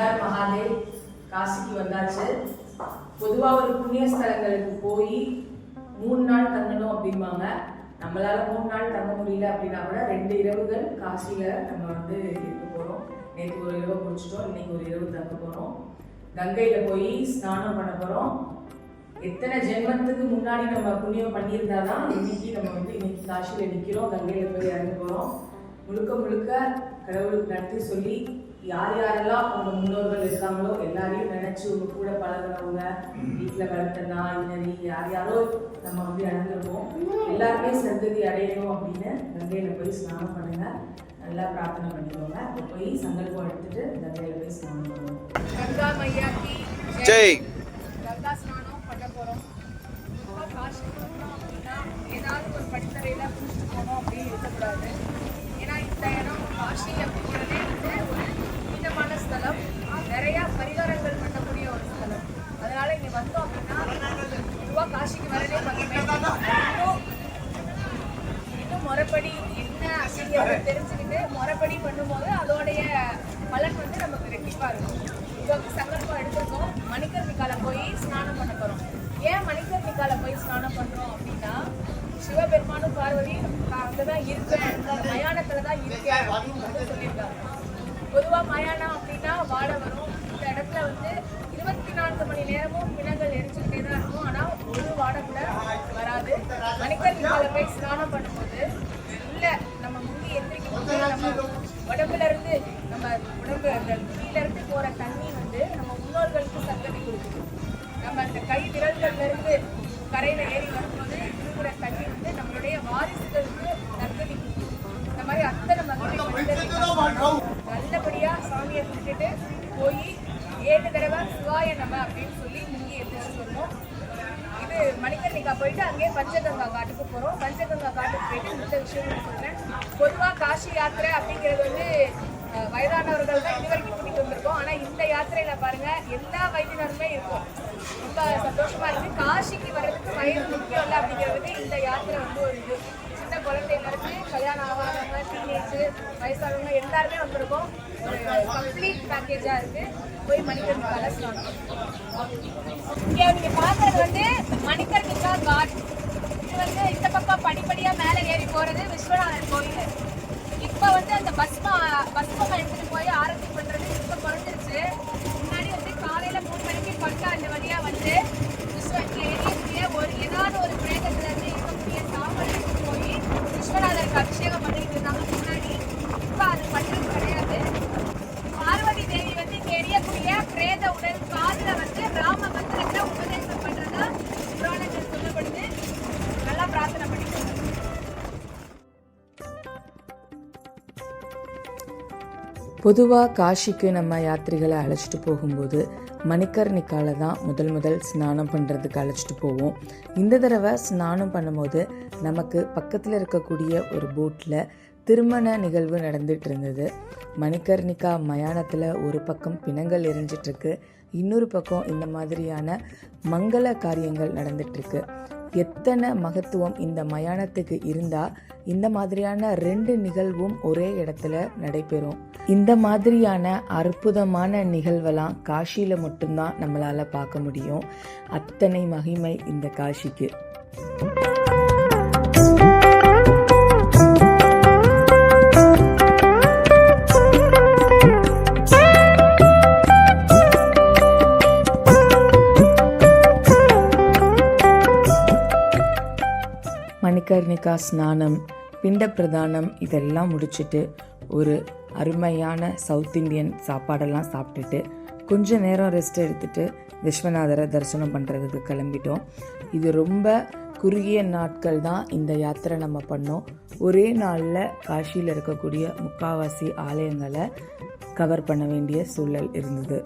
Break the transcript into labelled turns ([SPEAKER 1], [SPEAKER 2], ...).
[SPEAKER 1] Her Mahadev காசிக்கு வந்தாச்சு. பொதுவாக ஒரு புண்ணிய ஸ்தலங்களுக்கு போய் மூணு நாள் தங்கணும் அப்படிம்பாங்க. நம்மளால மூணு நாள் தங்க முடியல அப்படின்னா கூட ரெண்டு இரவுகள் காசியில நம்ம வந்து இருக்க போறோம். நேற்று ஒரு இரவு முடிச்சிட்டோம் இன்னைக்கு ஒரு இரவு தங்க போறோம். கங்கையில போய் ஸ்நானம் பண்ண போறோம். எத்தனை ஜென்மத்துக்கு முன்னாடி நம்ம புண்ணியம் பண்ணியிருந்தாதான் இன்னைக்கு நம்ம வந்து இன்னைக்கு காசியில நிற்கிறோம் கங்கையில போய் இறங்க போறோம். முழுக்க முழுக்க கடவுளுக்கு நன்றி சொல்லி யார் யாரெல்லாம் உங்க முன்னோர்கள் இருக்காங்களோ எல்லாரையும் நினைச்சு உங்க கூட பழகுறவங்க வீட்டுல வளர்த்த நாய் நரி யார் யாரோ நம்ம வந்து இழந்திருக்கோம் எல்லாருமே சந்ததி அடையணும் அப்படின்னு கங்கையில போய் ஸ்நானம் பண்ணுங்க. நல்லா பிரார்த்தனை பண்ணிக்கோங்க. அப்போ போய் சங்கல்பம் எடுத்துட்டு கங்கையில போய் ஸ்நானம் பண்ணுவோம். கங்கா மையாக்கி
[SPEAKER 2] ஜெய்.
[SPEAKER 1] கங்கா ஸ்நானம் பண்ண காசி போனோம் அப்படின்னா ஏதாவது ஒரு படித்தரையில குளிச்சுட்டு போனோம் அப்படின்னு இருக்கக்கூடாது. ஏன்னா இந்த இடம் காசி அப்படிங்கிறதே வந்து ஒரு புனிதமான ஸ்தலம் நிறைய பரிகாரங்கள் பண்ணக்கூடிய ஒரு ஸ்தலம் அதனால இங்க வந்தோம் அப்படின்னா பொதுவாக காசிக்கு வரதே பார்த்தீங்கன்னா இன்னும் இன்னும் முறைப்படி என்ன அப்படிங்கிறத தெரிஞ்சுக்கிட்டு முறைப்படி பண்ணும்போது அதோடைய பலன் வந்து நமக்கு ரெட்டிப்பா இருக்கும். இப்போ வந்து சங்கல்பம் எடுத்திருக்கோம் மணிக்கர்ணிக்கால போய் ஸ்நானம் பண்ண போகிறோம் ஏன் மணிக்கர்ணிக்கால போய் ஸ்நானம் பண்ணுறோம் அப்படின்னா சிவபெருமானும் பார்வதி அங்கே தான் இருக்கேன். மயானத்தில் தான் இருக்கேன் அப்படின்னு வந்து சொல்லியிருக்காங்க. பொதுவாக மயானம் அப்படின்னா வாழை வரும். இந்த இடத்துல வந்து இருபத்தி நான்கு மணி நேரமும் பிணங்கள் எரிச்சுக்கிட்டே தான் இருக்கும். ஆனால் ஒரு வாட கூட வராது. மணிக்கர்ணிக்கால போய் ஸ்நானம் பண்ணும்போது நம்ம முந்தி எந்திரிக்கும் நம்ம உடம்புல இருந்து நம்ம உடம்பு அந்த கீழ இருந்து போற தண்ணி வந்து நம்ம முன்னோர்களுக்கு சந்ததி கொடுக்குது. நம்ம அந்த கை விரல்கள்ல இருந்து கரையில ஏறி வரும்போது இருக்கிற தண்ணி வந்து நம்மளுடைய வாரிசுகளுக்கு சந்ததி இந்த மாதிரி அத்தனை மகிமை நல்லபடியா சாமியை கும்பிட்டுட்டு போய் ஏழு தடவை சிவாய நம்ம அப்படின்னு சொல்லி மணிக்கர்ணிக்கா போயிட்டு அங்கேயே பஞ்சகங்கா காட்டுக்கு போகிறோம் பஞ்சகங்கா காட்டுக்கு போயிட்டு இந்த விஷயம் சொல்கிறேன் பொதுவாக காசி யாத்திரை அப்படிங்கிறது வந்து வயதானவர்கள் தான் இது வரைக்கும் கூட்டிட்டு வந்திருக்கோம். ஆனால் இந்த யாத்திரையில பாருங்கள் எல்லா வயதினருமே இருக்கும். ரொம்ப சந்தோஷமாக இருக்குது காசிக்கு வர்றதுக்கு வயது முக்கியம் இல்லை அப்படிங்கிறது இந்த யாத்திரை வந்து ஒரு இது. சின்ன குழந்தையில இருந்து கல்யாணம் ஆகாதவங்க டீனேஜ் வயசானவங்க எல்லாருமே வந்திருக்கோம். ஒரு கம்ப்ளீட் பேக்கேஜா இருக்கு. போய் மணிக்கர்ணிக்கால ஸ்நானம் இங்க நீங்க பாக்குறது வந்து மணிக்கர்ணிக்கா காட். இது வந்து இந்த பக்கம் படிப்படியா
[SPEAKER 3] பொதுவாக காஷிக்கு நம்ம யாத்திரைகளை அழைச்சிட்டு போகும்போது மணிக்கர்ணிக்கால தான் முதல் முதல் ஸ்நானம் பண்ணுறதுக்கு அழைச்சிட்டு போவோம். இந்த தடவை ஸ்நானம் பண்ணும்போது நமக்கு பக்கத்தில் இருக்கக்கூடிய ஒரு போட்டில் திருமண நிகழ்வு நடந்துட்டு இருந்தது மணிக்கர்ணிகா மயானத்தில் ஒரு பக்கம் பிணங்கள் எரிஞ்சிட்ருக்கு இன்னொரு பக்கம் இந்த மாதிரியான மங்கள காரியங்கள் நடந்துட்டுருக்கு. எத்தனை மகத்துவம் இந்த மயானத்துக்கு இருந்தா இந்த மாதிரியான ரெண்டு நிகழ்வும் ஒரே இடத்துல நடைபெறும். இந்த மாதிரியான அற்புதமான நிகழ்வெல்லாம் காஷியில் மட்டும்தான் நம்மளால் பார்க்க முடியும். அத்தனை மகிமை இந்த காஷிக்கு. மணிகர்ணிகா ஸ்நானம் பிண்ட பிரதானம் இதெல்லாம் முடிச்சுட்டு ஒரு அருமையான சவுத் இந்தியன் சாப்பாடெல்லாம் சாப்பிட்டுட்டு கொஞ்ச நேரம் ரெஸ்ட் எடுத்துட்டு விஸ்வநாதரை தரிசனம் பண்ணுறதுக்கு கிளம்பிட்டோம். இது ரொம்ப குறுகிய நாட்கள் தான் இந்த யாத்திரை நம்ம பண்ணோம். ஒரே நாளில் காஷியில் இருக்கக்கூடிய முக்காவாசி ஆலயங்களை கவர் பண்ண வேண்டிய சூழல் இருந்தது.